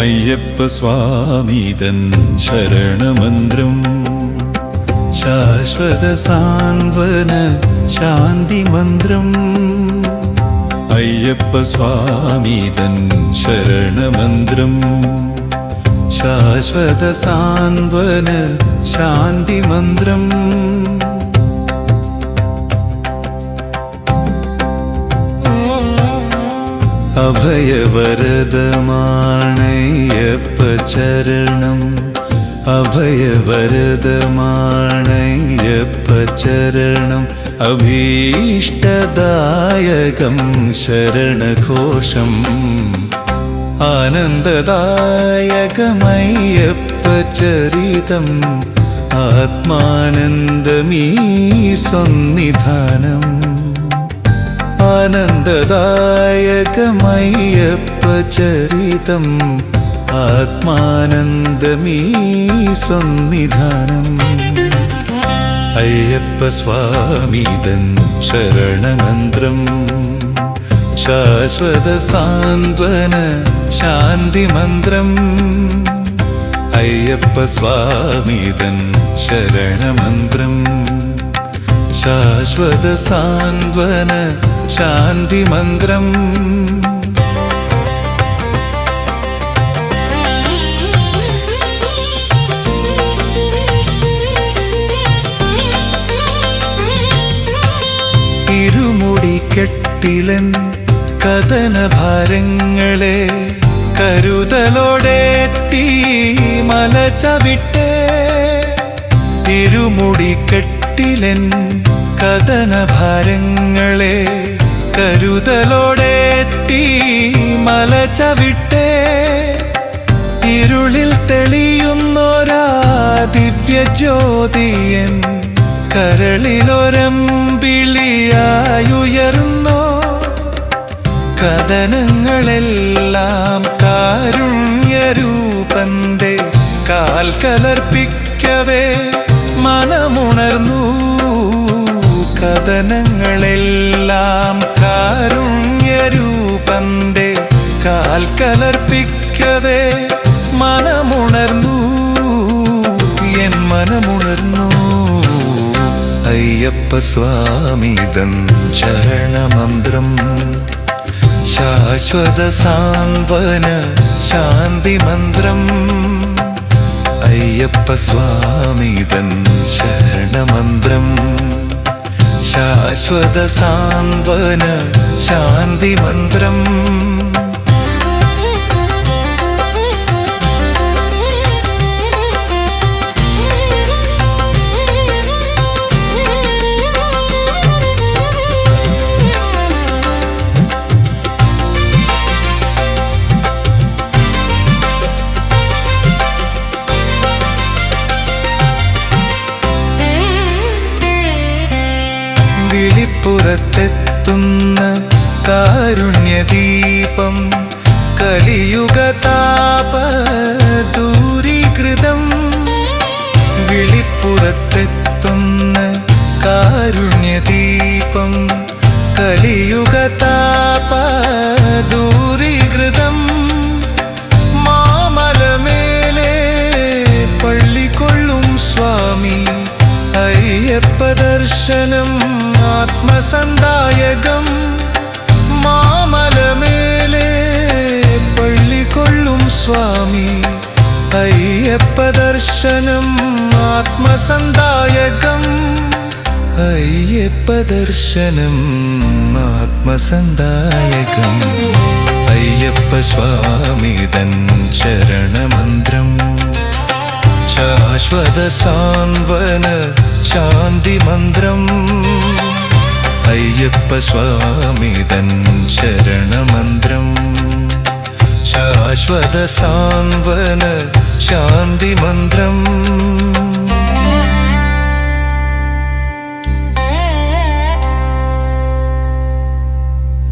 അയ്യപ്പ സ്വാമീതൻ ശരണമന്ത്രം. ശാശ്വത സാന്ത്വന അയ്യപ്പ സ്വാമീതൻ ശരണമന്ത്രം. ശാശ്വത സാന്ത്വന ശാന്തി അഭയവരദമാണയ്യപ്പ ചരണം. അഭയവരദമാണയ്യപ്പ ചരണം. അഭീഷ്ടദായകം ശരണഘോഷം. ആനന്ദദായകമയ്യപ്പ ചരിതം. ആത്മാനന്ദമീ സന്നിധാനം. ആനന്ദദായകമയ്യപ്പ ചരിതം ആത്മാനന്ദമീ സന്നിധാനം അയ്യപ്പ സ്വാമീതൻ ശരണമന്ത്രം ശാശ്വത സാന്ത്വന ശാന്തിമന്ത്രം. അയ്യപ്പ സ്വാമീതൻ ശരണമന്ത്രം ശാശ്വത സാന്ത്വന ശാന്തി മന്ത്രം. ഇരുമുടി കെട്ടിലൻ കഥനഭാരങ്ങളെ തീ മല ചവിട്ടേ. ഇരുമുടി കെട്ടിലൻ കഥനഭാരങ്ങളെ കരുതലോടെത്തി മല ചവിട്ടേ. ഇരുളിൽ തെളിയുന്നൊരാ ദിവ്യ ജ്യോതിയൻ കരളിലൊരമ്പിളിയായുയർന്നോ കഥനങ്ങളെല്ലാം കാരുണ്യരൂപന്റെ കാൽ കലർപ്പിക്കവേ മനമുണർന്നു. കഥനങ്ങളെല്ലാം കാരുണ്യരൂപന്റെ കാൽ കലർപ്പിക്കവേ മനമുണർന്നു എൻ മനമുണർന്നു. അയ്യപ്പ സ്വാമിതൻ ചരണമന്ത്രം ശാശ്വത സാന്ത്വന ശാന്തി മന്ത്രം. അയ്യപ്പ സ്വാമിതൻ ശരണമന്ത്രം. ശാശ്വത സാന്ത്വന ശാന്തി മന്ത്രം വിളിപ്പുറത്തെത്തുന്ന കാരുണ്യദീപം കലിയുഗതാപ ദൂരീകൃതം വിളിപ്പുറത്തെത്തുന്ന കാരുണ്യദീപം കലിയുഗതാപ ദൂരീകൃതം മാമലമേലെ പള്ളിക്കൊള്ളും സ്വാമി അയ്യപ്പ ദർശനം ആത്മസന്ദായകം മാമലമേലെ പള്ളിക്കൊള്ളും സ്വാമി അയ്യപ്പ ദർശനം ആത്മസന്ദായകം അയ്യപ്പ ദർശനം ആത്മസന്ദായകം അയ്യപ്പ സ്വാമി തൻ ശരണമന്ത്രം ശാശ്വത സാന്ത്വന ശാന്തി മന്ത്രം അയ്യപ്പ സ്വാമിതൻ ശരണമന്ത്രം. ശാശ്വത സാന്ത്വന ശാന്തി മന്ത്രം.